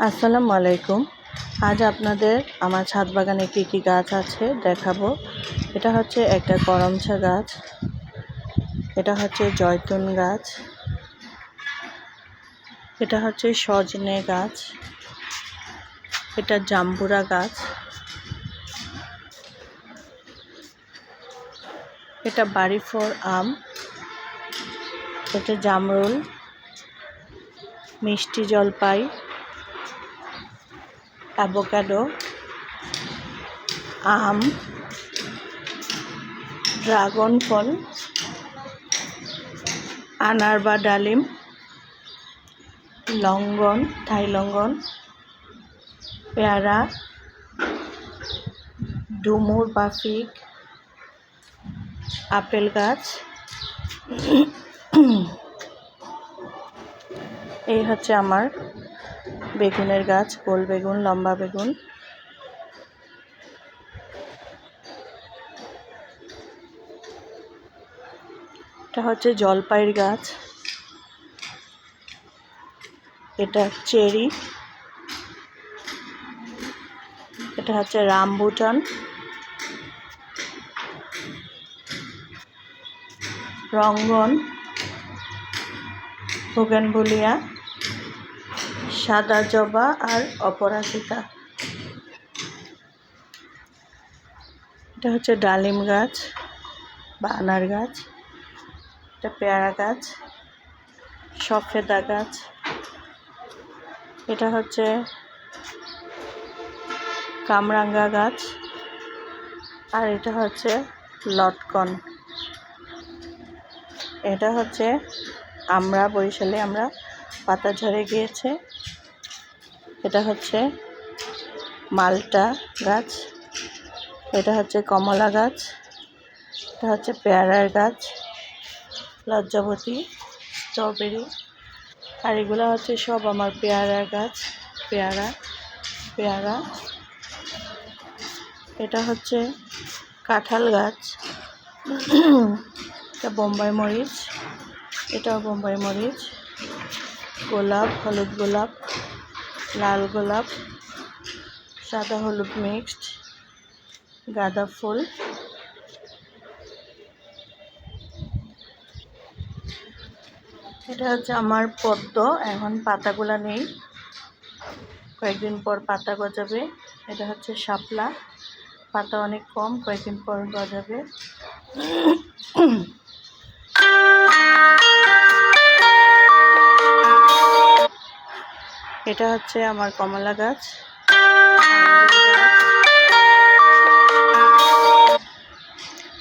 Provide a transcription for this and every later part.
আসসালামু আলাইকুম। আজ আপনাদের আমার ছাদ বাগানে কী কী গাছ আছে দেখাবো। এটা হচ্ছে একটা করমছা গাছ। এটা হচ্ছে জয়তুন গাছ। এটা হচ্ছে সজনে গাছ। এটা জাম্বুরা গাছ। এটা বাড়ি ফর আম। এটা জামরুল। মিষ্টি জলপাই। অ্যাভোকাডো আম ড্রাগন ফল, আনার বা ডালিম, লঙ্গন, থাই লঙ্গন, পেয়ারা, ডুমুর বা আপেল গাছ। এই হচ্ছে আমার বেগুনের গাছ, গোল বেগুন, লম্বা বেগুন। এটা হচ্ছে জলপাইয়ের গাছ। এটা চেরি। এটা হচ্ছে রামবুটান। রঙ্গন। ভুগেনভুলিয়া সাদা জবা আর অপরাজিতা। এটা হচ্ছে ডালিম গাছ বা আনার গাছ। এটা পেয়ারা গাছ, সফেদা গাছ। এটা হচ্ছে কামরাঙ্গা গাছ আর এটা হচ্ছে লটকন। এটা হচ্ছে আমরা বরিশালে আমরা পাতা ঝরে গিয়েছে। এটা হচ্ছে মালটা গাছ। এটা হচ্ছে কমলা গাছ। এটা হচ্ছে পেয়ারার গাছ। লজ্জাবতী, স্ট্রবেরি। আর এগুলো হচ্ছে সব আমার পেয়ারার গাছ। পেয়ারা পেয়ারা। এটা হচ্ছে কাঁঠাল গাছ। এটা বোম্বাই মরিচ। এটাও বোম্বাই মরিচ। গোলাপ, হলুদ গোলাপ, লাল গোলাপ, সাদা হলুদ মিক্সড, গাঁদা ফুল। এটা হচ্ছে আমার পদ্ম, এখন পাতাগুলো নেই। কয়েকদিন পর পাতা গজাবে। এটা হচ্ছে শাপলা। পাতা অনেক কম, কয়েকদিন পর গজাবে। এটা হচ্ছে আমার কমলা গাছ।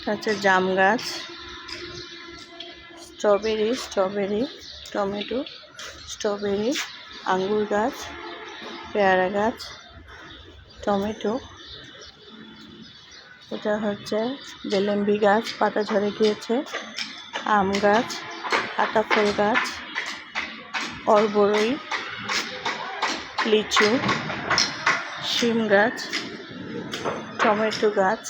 হচ্ছে জাম গাছ। স্ট্রবেরি স্ট্রবেরি, টমেটো, স্ট্রবেরি, আঙ্গুর গাছ, পেয়ারা গাছ, টমেটো। এটা হচ্ছে জেলেম্বি গাছ, পাতা ঝরে গিয়েছে। আম গাছ, পাতা ফুল গাছ, অরবরই। লিচু, শিম গাছ, টমেটো গাছ,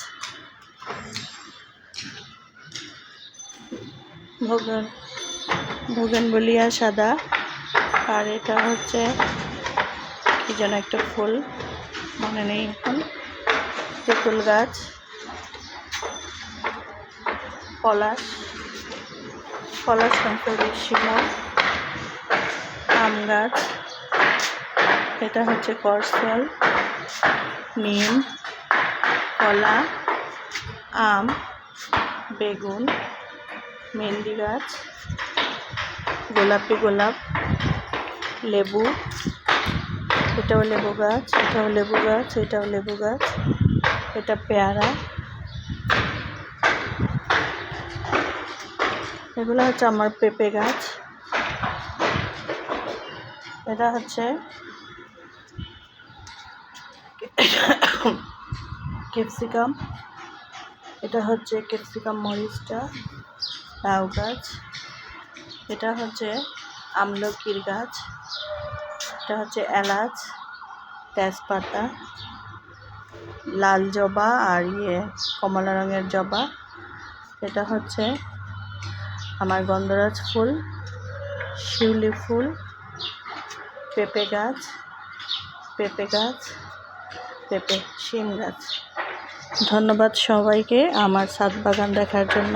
ভোগন ভোগন বলিয়া সাদা, আর এটা হচ্ছে কি যেন একটা ফুল, মনে নেই এখন, তেঁতুল গাছ, পলাশ পলাশ সংসদের শিমল আম গাছ এটা হচ্ছে করসল নিম, কলা, আম, বেগুন, মেহেন্দি গাছ, গোলাপি গোলাপ, লেবু, এটাও লেবু গাছ, এটাও লেবু গাছ, এটাও লেবু গাছ, এটা পেয়ারা। এগুলো হচ্ছে আমার পেঁপে গাছ। এটা হচ্ছে ক্যাপসিকাম। এটা হচ্ছে ক্যাপসিকাম মরিচটা, লাউ গাছ। এটা হচ্ছে আমলকির গাছ। এটা হচ্ছে এলাচ, তেজপাতা, লাল জবা আর ইয়ে কমলা রঙের জবা। এটা হচ্ছে আমার গন্ধরাজ ফুল, শিউলি ফুল, পেঁপে গাছ পেঁপে গাছ। পেঁপে সিম গাছ। ধন্যবাদ সবাইকে আমার ছাদ বাগান দেখার জন্য।